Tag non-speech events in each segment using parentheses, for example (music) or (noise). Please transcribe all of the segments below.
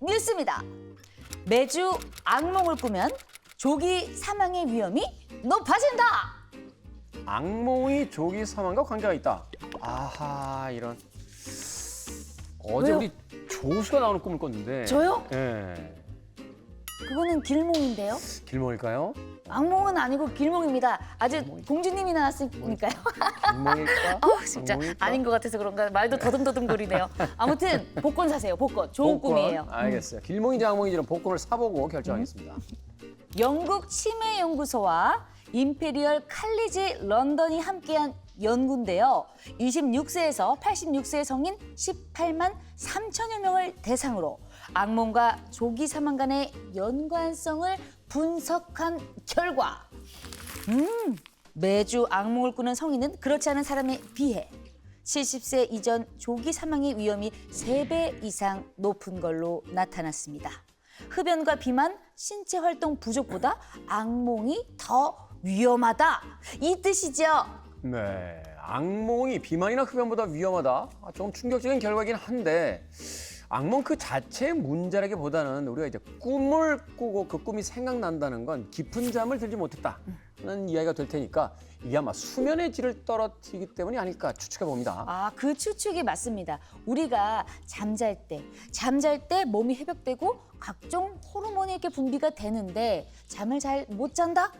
뉴스입니다. 매주 악몽을 꾸면 조기 사망의 위험이 높아진다. 악몽이 조기 사망과 관계가 있다. 아하 이런. 어제 왜요? 우리 조수가 나오는 꿈을 꿨는데. 저요? 예. 그거는 길몽인데요. 길몽일까요? 악몽은 아니고 길몽입니다. 아주 공주님이 나왔으니까요. 길몽일까? (laughs) 어, 진짜 악몽일까? 아닌 것 같아서 그런가 말도 더듬더듬거리네요. 아무튼 복권 사세요. 복권 좋은 복권. 꿈이에요. 음. 알겠어요. 길몽인지 악몽인지는 복권을 사보고 결정하겠습니다. 영국 치매 연구소와 임페리얼 칼리지 런던이 함께한 연구인데요. 26세에서 86세 성인 18만 3천여 명을 대상으로 악몽과 조기 사망 간의 연관성을 분석한 결과 음, 매주 악몽을 꾸는 성인은 그렇지 않은 사람에 비해 70세 이전 조기 사망의 위험이 세 배 이상 높은 걸로 나타났습니다. 흡연과 비만, 신체 활동 부족보다 악몽이 더 위험하다. 이 뜻이죠. 네, 악몽이 비만이나 흡연보다 위험하다. 아, 좀 충격적인 결과긴 한데 악몽 그 자체의 문제라기보다는 우리가 이제 꿈을 꾸고 그 꿈이 생각난다는 건 깊은 잠을 들지 못했다는 이야기가 될 테니까 이게 아마 수면의 질을 떨어뜨리기 때문이 아닐까 추측해 봅니다. 아, 그 추측이 맞습니다. 우리가 잠잘 때, 잠잘 때 몸이 회복되고 각종 호르몬이 이렇게 분비가 되는데 잠을 잘 못 잔다?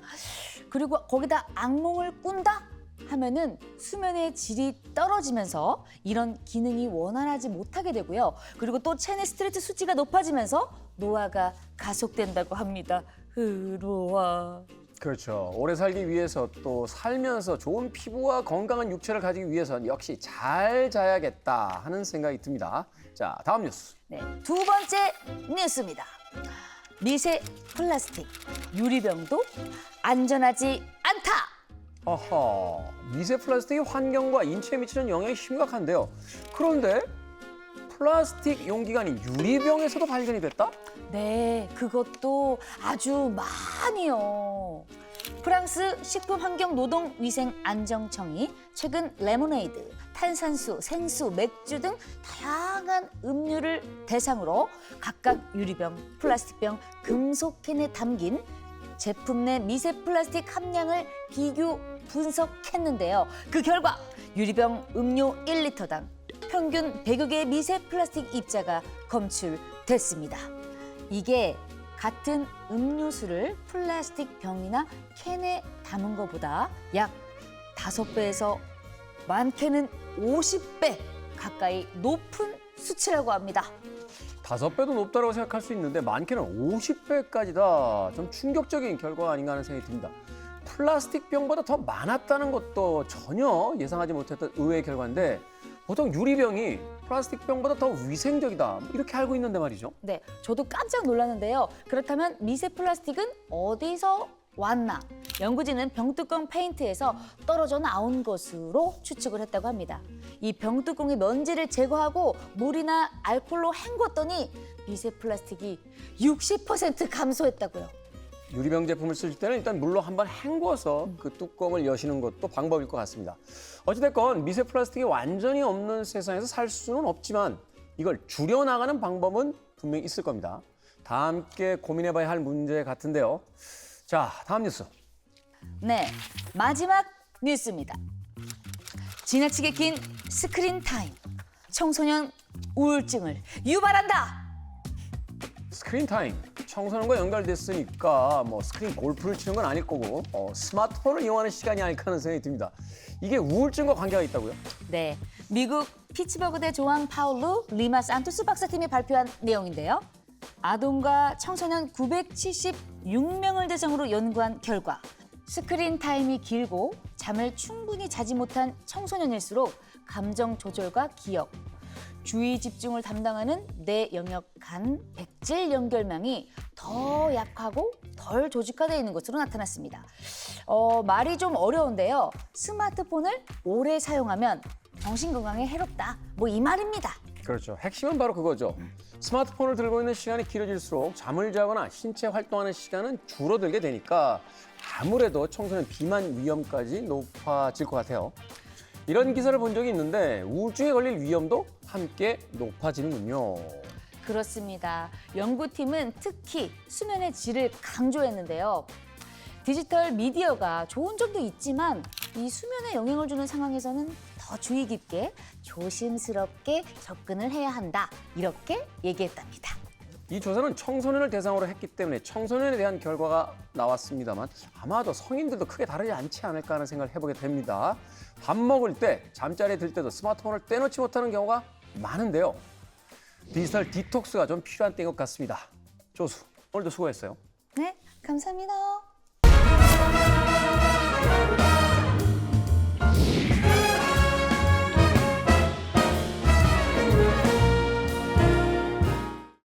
그리고 거기다 악몽을 꾼다? 하면은 수면의 질이 떨어지면서 이런 기능이 원활하지 못하게 되고요. 그리고 또 체내 스트레스 수치가 높아지면서 노화가 가속된다고 합니다. 흐로화. 그렇죠. 오래 살기 위해서 또 살면서 좋은 피부와 건강한 육체를 가지기 위해선 역시 잘 자야겠다 하는 생각이 듭니다. 자, 다음 뉴스. 네, 두 번째 뉴스입니다. 미세 플라스틱 유리병도 안전하지 않다. 어허, 미세 플라스틱이 환경과 인체에 미치는 영향이 심각한데요. 그런데 플라스틱 용기가 아닌 유리병에서도 발견이 됐다? 네, 그것도 아주 많이요. 프랑스 식품환경노동위생안정청이 최근 레모네이드, 탄산수, 생수, 맥주 등 다양한 음료를 대상으로 각각 유리병, 플라스틱병, 금속캔에 담긴 제품 내 미세 플라스틱 함량을 비교 분석했는데요. 그 결과 유리병 음료 1리터당 평균 100여 개의 미세 플라스틱 입자가 검출됐습니다. 이게 같은 음료수를 플라스틱 병이나 캔에 담은 것보다 약 다섯 배에서 많게는 50배 가까이 높은 수치라고 합니다. 다섯 배도 높다고 생각할 수 있는데 많게는 50배까지다. 좀 충격적인 결과가 아닌가 하는 생각이 듭니다. 플라스틱 병보다 더 많았다는 것도 전혀 예상하지 못했던 의외의 결과인데 보통 유리병이 플라스틱 병보다 더 위생적이다. 이렇게 알고 있는데 말이죠. 네, 저도 깜짝 놀랐는데요. 그렇다면 미세 플라스틱은 어디서 왔나? 연구진은 병뚜껑 페인트에서 떨어져 나온 것으로 추측을 했다고 합니다. 이 병뚜껑의 먼지를 제거하고 물이나 알코올로 헹궜더니 미세 플라스틱이 60% 감소했다고요. 유리병 제품을 쓰실 때는 일단 물로 한번 헹궈서 그 뚜껑을 여시는 것도 방법일 것 같습니다. 어찌됐건 미세 플라스틱이 완전히 없는 세상에서 살 수는 없지만 이걸 줄여나가는 방법은 분명히 있을 겁니다. 다 함께 고민해봐야 할 문제 같은데요. 자, 다음 뉴스. 네, 마지막 뉴스입니다. 지나치게 긴 스크린 타임. 청소년 우울증을 유발한다. 스크린 타임. 청소년과 연결됐으니까 뭐 스크린 골프를 치는 건 아닐 거고 어, 스마트폰을 이용하는 시간이 아닐까 하는 생각이 듭니다. 이게 우울증과 관계가 있다고요? 네, 미국 피츠버그대 조항 파울루 리마 산토스 박사팀이 발표한 내용인데요. 아동과 청소년 976명을 대상으로 연구한 결과 스크린 타임이 길고 잠을 충분히 자지 못한 청소년일수록 감정 조절과 기억, 주의 집중을 담당하는 뇌 영역 간 백질 연결망이 더 약하고 덜 조직화되어 있는 것으로 나타났습니다. 어, 말이 좀 어려운데요. 스마트폰을 오래 사용하면 정신 건강에 해롭다. 뭐 이 말입니다. 그렇죠. 핵심은 바로 그거죠. 스마트폰을 들고 있는 시간이 길어질수록 잠을 자거나 신체 활동하는 시간은 줄어들게 되니까 아무래도 청소년 비만 위험까지 높아질 것 같아요. 이런 기사를 본 적이 있는데 우울증에 걸릴 위험도 함께 높아지는군요. 그렇습니다. 연구팀은 특히 수면의 질을 강조했는데요. 디지털 미디어가 좋은 점도 있지만 이 수면에 영향을 주는 상황에서는 더 주의 깊게 조심스럽게 접근을 해야 한다. 이렇게 얘기했답니다. 이 조사는 청소년을 대상으로 했기 때문에 청소년에 대한 결과가 나왔습니다만 아마도 성인들도 크게 다르지 않지 않을까 하는 생각을 해보게 됩니다. 밥 먹을 때, 잠자리에 들 때도 스마트폰을 떼놓지 못하는 경우가 많은데요. 디지털 디톡스가 좀 필요한 때인 것 같습니다. 조수, 오늘도 수고했어요. 네, 감사합니다.